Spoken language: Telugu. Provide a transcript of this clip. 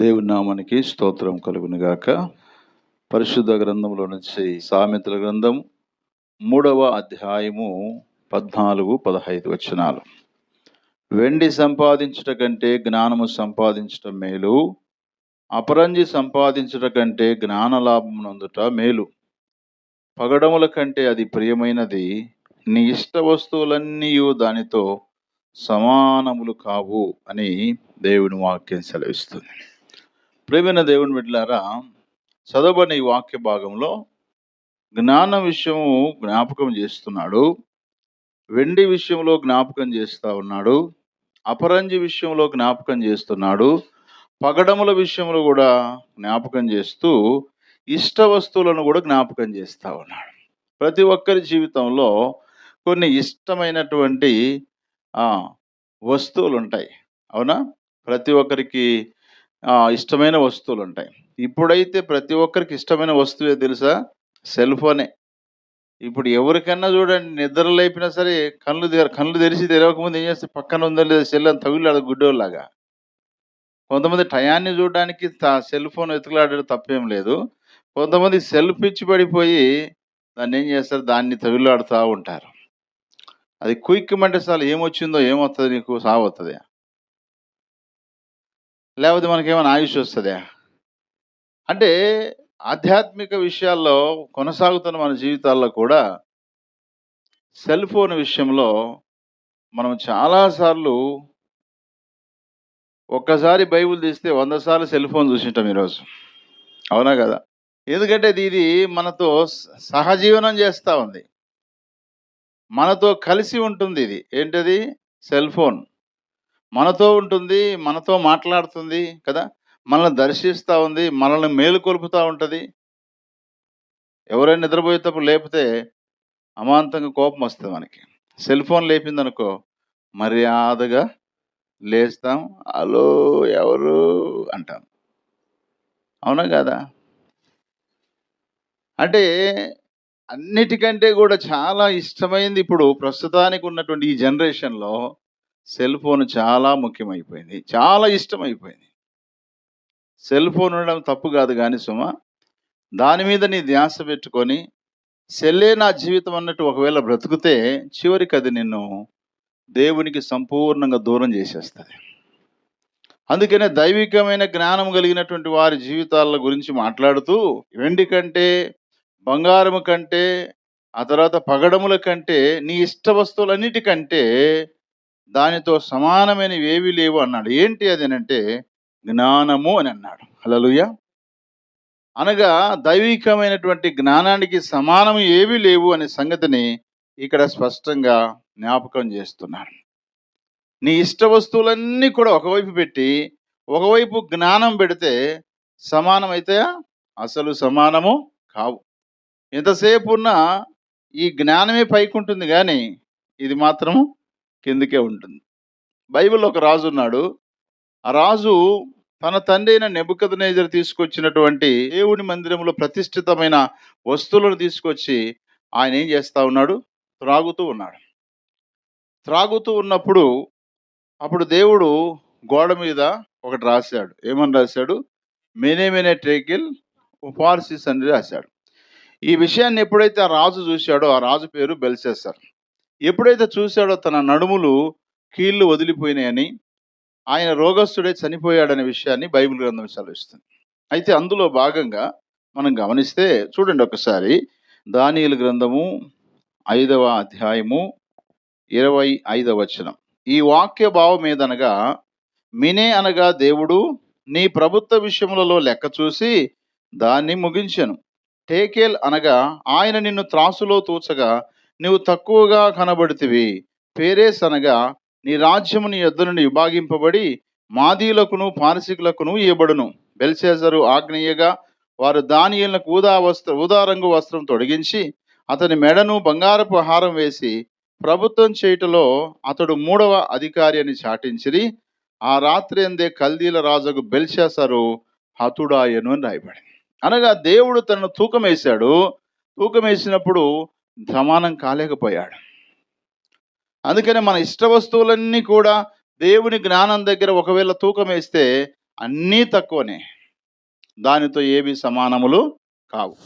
దేవుని నామానికి స్తోత్రం కలుగును గాక పరిశుద్ధ గ్రంథంలో నుంచి సామెతల గ్రంథం మూడవ అధ్యాయము పద్నాలుగు పదహైదు వచనాలు. వెండి సంపాదించుట కంటే జ్ఞానము సంపాదించటం మేలు. అపరంజి సంపాదించుట కంటే జ్ఞాన నందుట మేలు. పగడముల కంటే అది ప్రియమైనది. నీ ఇష్ట వస్తువులన్నీ దానితో సమానములు కావు అని దేవుని వాక్యం సెలవిస్తుంది. ప్రేమైన దేవుని బిడ్డలారా చదవని ఈ వాక్య భాగంలో జ్ఞాన విషయము జ్ఞాపకం చేస్తున్నాడు వెండి విషయంలో జ్ఞాపకం చేస్తూ ఉన్నాడు అపరంజి విషయంలో జ్ఞాపకం చేస్తున్నాడు పగడముల విషయంలో కూడా జ్ఞాపకం చేస్తూ ఇష్ట వస్తువులను కూడా జ్ఞాపకం చేస్తూ ఉన్నాడు. ప్రతి ఒక్కరి జీవితంలో కొన్ని ఇష్టమైనటువంటి వస్తువులు ఉంటాయి అవునా? ప్రతి ఒక్కరికి ఇష్టమైన వస్తువులు ఉంటాయి ఇప్పుడైతే ప్రతి ఒక్కరికి ఇష్టమైన వస్తువే తెలుసా? సెల్ ఫోనే. ఇప్పుడు ఎవరికన్నా చూడండి నిద్ర లేపినా సరే కళ్ళు కళ్ళు తెరిచి తెరవకముందు ఏం చేస్తే పక్కన ఉందో లేదా సెల్ అని తగిలాడు గుడ్డోలాగా కొంతమంది టయాన్ని చూడడానికి సెల్ ఫోన్ వెతుకులాడడం తప్పేం లేదు. కొంతమంది సెల్ పిచ్చి పడిపోయి దాన్ని ఏం చేస్తారు? దాన్ని తగిలాడుతూ ఉంటారు. అది క్విక్ అంటే చాలు ఏమొచ్చిందో ఏమొస్తుంది నీకు సాగుతుంది లేకపోతే మనకేమైనా ఆయుష్ వస్తుందా? అంటే ఆధ్యాత్మిక విషయాల్లో కొనసాగుతున్న మన జీవితాల్లో కూడా సెల్ ఫోన్ విషయంలో మనం చాలాసార్లు ఒక్కసారి బైబిల్ తీస్తే వంద సార్లు సెల్ ఫోన్ చూసింటాం ఈరోజు. అవునా కదా? ఎందుకంటే ఇది ఇది మనతో స- సహజీవనం చేస్తూ ఉంది. మనతో కలిసి ఉంటుంది ఇది. ఏంటది? Cell phone. మనతో ఉంటుంది మనతో మాట్లాడుతుంది కదా? మనల్ని దర్శిస్తూ ఉంది మనల్ని మేలుకొల్పుతూ ఉంటుంది. ఎవరైనా నిద్రపోయేటప్పుడు లేపితే అమాంతంగా కోపం వస్తుంది మనకి. సెల్ ఫోన్ లేపిందనుకో మర్యాదగా లేస్తాం. హలో ఎవరు? అంటాం. అవునా కదా? అంటే అన్నిటికంటే కూడా చాలా ఇష్టమైంది ఇప్పుడు ప్రస్తుతానికి ఉన్నటువంటి ఈ జనరేషన్లో సెల్ ఫోన్ చాలా ముఖ్యమైపోయింది. చాలా ఇష్టమైపోయింది. సెల్ ఫోన్ ఉండడం తప్పు కాదు కానీ సుమ దాని మీద నీ ధ్యాస పెట్టుకొని సెల్లే నా జీవితం అన్నట్టు ఒకవేళ బ్రతుకుతే చివరికి అది నిన్ను దేవునికి సంపూర్ణంగా దూరం చేసేస్తుంది. అందుకనే దైవికమైన జ్ఞానం కలిగినటువంటి వారి జీవితాల గురించి మాట్లాడుతూ వెండి కంటే బంగారము కంటే ఆ తర్వాత పగడముల కంటే నీ ఇష్ట వస్తువులన్నిటికంటే దానితో సమానమైనవి ఏవి లేవు అన్నాడు. ఏంటి అది అంటే జ్ఞానము అని అన్నాడు. హలలుయ అనగా దైవికమైనటువంటి జ్ఞానానికి సమానం ఏవి లేవు అనే సంగతిని ఇక్కడ స్పష్టంగా జ్ఞాపకం చేస్తున్నాడు. నీ ఇష్ట వస్తువులన్నీ కూడా ఒకవైపు పెట్టి ఒకవైపు జ్ఞానం పెడితే సమానమైతే అసలు సమానము కావు. ఎంతసేపు ఉన్నా ఈ జ్ఞానమే పైకి ఉంటుంది కానీ ఇది మాత్రము కిందకే ఉంటుంది. బైబిల్లో ఒక రాజు ఉన్నాడు. ఆ రాజు తన తండ్రి అయిన నెబుకదనేజర్ తీసుకొచ్చినటువంటి దేవుని మందిరంలో ప్రతిష్ఠితమైన వస్తువులను తీసుకొచ్చి ఆయన ఏం చేస్తూ ఉన్నాడు? త్రాగుతూ ఉన్నాడు. త్రాగుతూ ఉన్నప్పుడు అప్పుడు దేవుడు గోడ మీద ఒకటి రాశాడు. ఏమని రాశాడు? మెనే మెనే ట్రేకిల్ ఉపార్సిస్ అని రాశాడు. ఈ విషయాన్ని ఎప్పుడైతే ఆ రాజు చూశాడో ఆ రాజు పేరు బెల్సేసర్ ఎప్పుడైతే చూశాడో తన నడుములు కీళ్ళు వదిలిపోయినాయని ఆయన రోగస్తుడే చనిపోయాడనే విషయాన్ని బైబిల్ గ్రంథం సెలవిస్తుంది. అయితే అందులో భాగంగా మనం గమనిస్తే చూడండి ఒకసారి దానియుల గ్రంథము ఐదవ అధ్యాయము ఇరవై ఐదవ వచనం. ఈ వాక్య భావం ఏదనగా మినే అనగా దేవుడు నీ ప్రభుత్వ విషయములలో లెక్క చూసి దాన్ని ముగించను. టేకేల్ అనగా ఆయన నిన్ను త్రాసులో తూచగా నీవు తక్కువగా కనబడితివి. పేరేస్ అనగా నీ రాజ్యము నీ యొద్ద నుండి విభాగింపబడి మాదీలకును పారసికులకును ఇవ్వబడును బెల్సేజరు ఆగ్నేయగా వారు దానియలకు ఊదా వస్త్ర ఊదా రంగు వస్త్రం తొడిగించి అతని మెడను బంగారపు హారం వేసి ప్రభుత్వం చేయుటలో అతడు మూడవ అధికారి అని చాటించిరి. ఆ రాత్రి అందే కల్దీల రాజుకు బెల్షాసరు హతుడాయను అని రాయబడింది. అనగా దేవుడు తనను తూకం వేశాడు. తూకం వేసినప్పుడు సమానం కాలేకపోయాడు. అందుకనే మన ఇష్ట వస్తువులన్నీ కూడా దేవుని జ్ఞానం దగ్గర ఒకవేళ తూకం వేస్తే అన్నీ తక్కువనే. దానితో ఏవి సమానములు కావు.